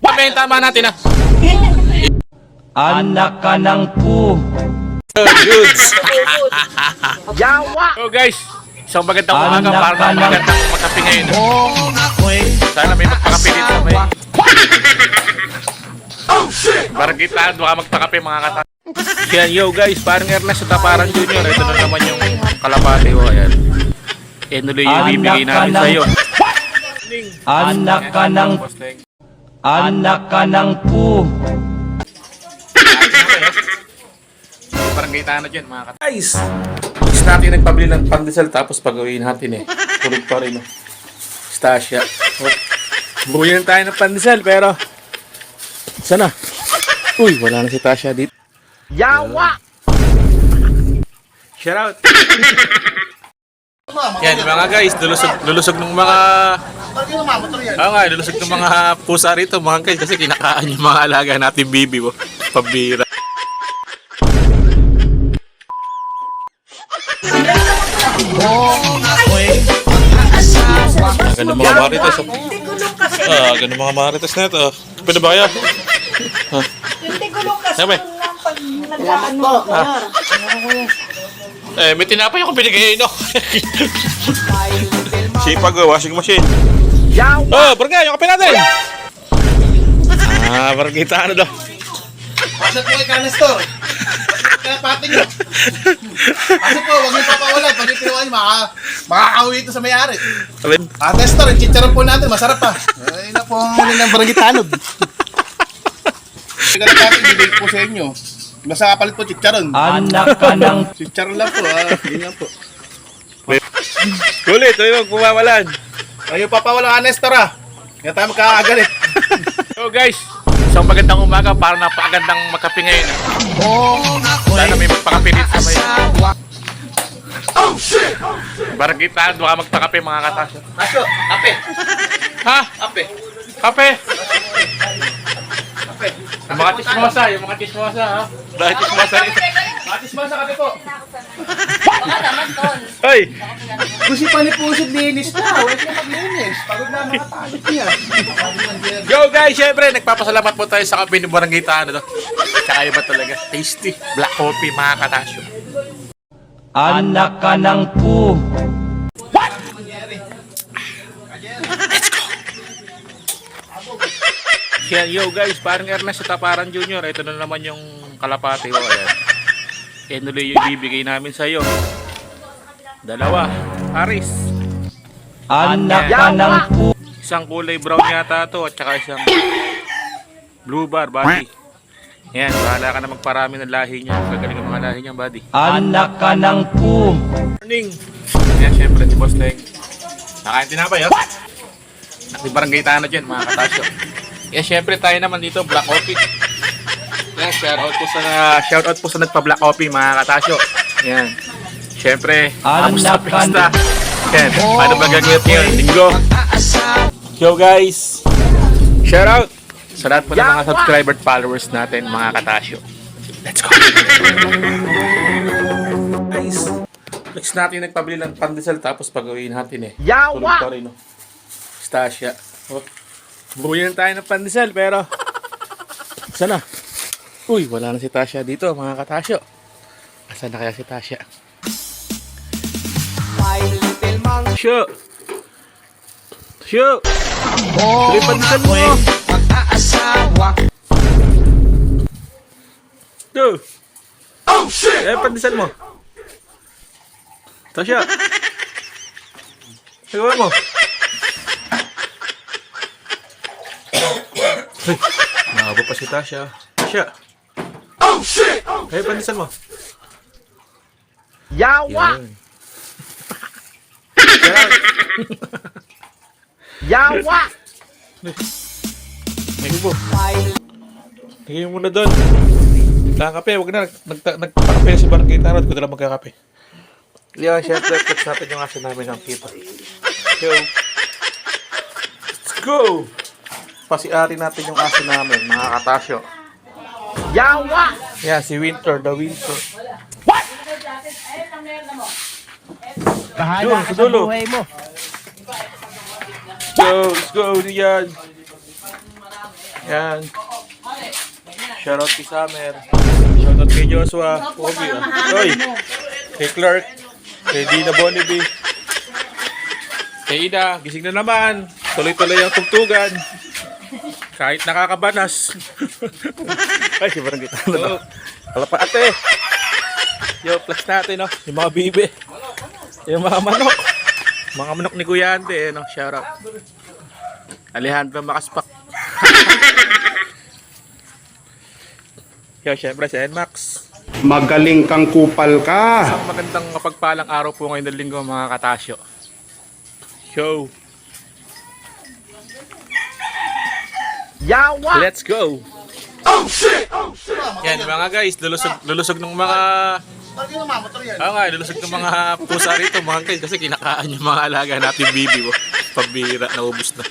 Ano yung tama natin ah? Anak ka ng pu. Goods! So guys, isang magandang umaga Anak para ka na ng- magandang magkape ngayon. Sana may magpakape dito may... Parang kita, baka magpakape mga kata. Yan, yo guys, parang Ernest sa Taparan Junior. Ito na naman yung kalapate ko. Ayan. Enuloy yung Anak ka namin ng- sa'yo. Anak ka ng anak ka ng pu. Parang kita na dyan mga kata. Guys! Gusto natin nagpabili ng pandesal tapos pagawin natin eh. Tulog pa rin. Stasya. Oh. Tayo ng pandesal pero... Sana? Uy, wala na si Tasha dito. Yawa! Shout out! Yan mga guys, lulusog, lulusog ng mga... Oo nga, lulusog ng mga pusa rito mga guys kasi kinakaan yung mga alaga natin bibi mo. Pabira. Ganun mga marites. Ah, ganun mga marites na ito. Pwede ba kaya? Hindi kasi Sabi. ng pag nagkaan mo. Eh, may tinapay ako binigay, no? Sipag, oh, washing machine. Oh, barangay, yung kape natin! Ah, parang kita ano daw. Pasok po kay Canestor. Kaya pati nyo. Pasok po, huwag niyo papawalan. Pag ipinuha niyo, maka, makakauwi ito sa may-ari. Ah, yung chicharon po natin, masarap pa. Ay, na po ang huli ng barangitanod. Ganun natin, bibig po sa inyo. Basta kapalit po chicharon. Anak ka ng Chicharon lang po, ah. Yun lang po. kulit, ay wag pumawalan. Ayaw papawala ka, Nestor, ah. Kaya tayo magkakagalit. So guys, isang magandang umaga para napakagandang magkape ngayon. Sana may magpakape dito sa may... Oh shit! Parang kita, baka magpakape mga katasyo. Aso, kape. Ha? Kape. Kape! Kape. Yung mga chismosa, yung mga chismosa ha? Dahil chismosa rin. Atis mo sa kape po. Hoy! Kusi pa ni Pusod linis na. Huwag na maglinis. Pagod na mga talit niya. Yo guys, syempre, nagpapasalamat po tayo sa kape ni Barangay Tano. No? Tsaka iba talaga. Tasty. Black coffee mga katasyo. anak ka ng pu. Yan, yo guys, parang Ernest sa Taparan Junior. Ito na naman yung kalapate ko. Ayan. Enuloy yung bibigay namin sa'yo. Dalawa. Aris. Anak ka ng pu. Isang kulay brown yata to at saka isang blue bar, buddy. Yan, bahala ka na magparami ng lahi niya. Gagaling ang mga lahi niya, buddy. Anak ka ng pu. Morning! Yan, syempre, si Boss Leng. Nakain tinapay, oh. Nakibarangay tayo na dyan, mga katasyo. Yan, syempre, tayo naman dito, Black Coffee. Yan, shout out po sa, shout out po sa nagpa-Black Coffee, mga katasyo. Yan. Syempre, Anak kamusta ka pista? Yan, paano ba gagawin ngayon? Linggo. Yo guys! Shout out sa lahat po ng mga subscriber at followers natin, mga katasyo. Let's go! Guys, next natin nagpabili ng pandesal tapos pagawin natin eh. Tulog pa rin oh. Stasya. Oh. Na tayo ng pandesal pero sana? Uy, wala na si Tasha dito mga katasyo. Asan na kaya si Tasha? Syo! Syo! Tuloy pandesal mo! Do! Oh shit! Eh, pandesal mo! Tasha! Nagawa mo! Hey, nakaba pa si Tasha. Tasha! Oh shit! Pandesal mo! Yawa! Yawa! May ubo. Tingin mo na doon. Nakakape, wag na. Nag, nag, nagpakape na si Barangay Tarot. Kung na lang magkakape. Leon, syempre, natin yung aso namin ng kita. So, let's go! Pasiari natin yung aso namin, mga katasyo. Yawa! Yeah, si Winter, the Winter. What? Bahala ka sa buhay mo. Go, let's go, Diyan. Yan. Shoutout kay Summer. Shoutout kay Joshua. Pogi ah. Oy. Kay Clark. Kay Dina Bonnevie. Kay Ida. Gising na naman. Tuloy-tuloy ang tugtugan. Kahit nakakabanas. Ay, si Barangay Tano to. Wala pa ate. Yo, plus natin, no? Yung mga bibi. Yung mga manok. Mga manok ni Kuya Ante, eh, no? Shout out. Alejandro Makaspak. Yo, syempre si Nmax. Magaling kang kupal ka. Isang magandang mapagpalang araw po ngayon ng linggo mga katasyo. Yo! Yawa! Let's go! Oh shit! Oh shit! Yan mga guys, lulusog, lulusog ng mga Bakit yung yan? Oo nga, lulusog ng mga pusa rito mga guys kasi kinakaan yung mga alaga natin bibi mo. Pambira, naubos na.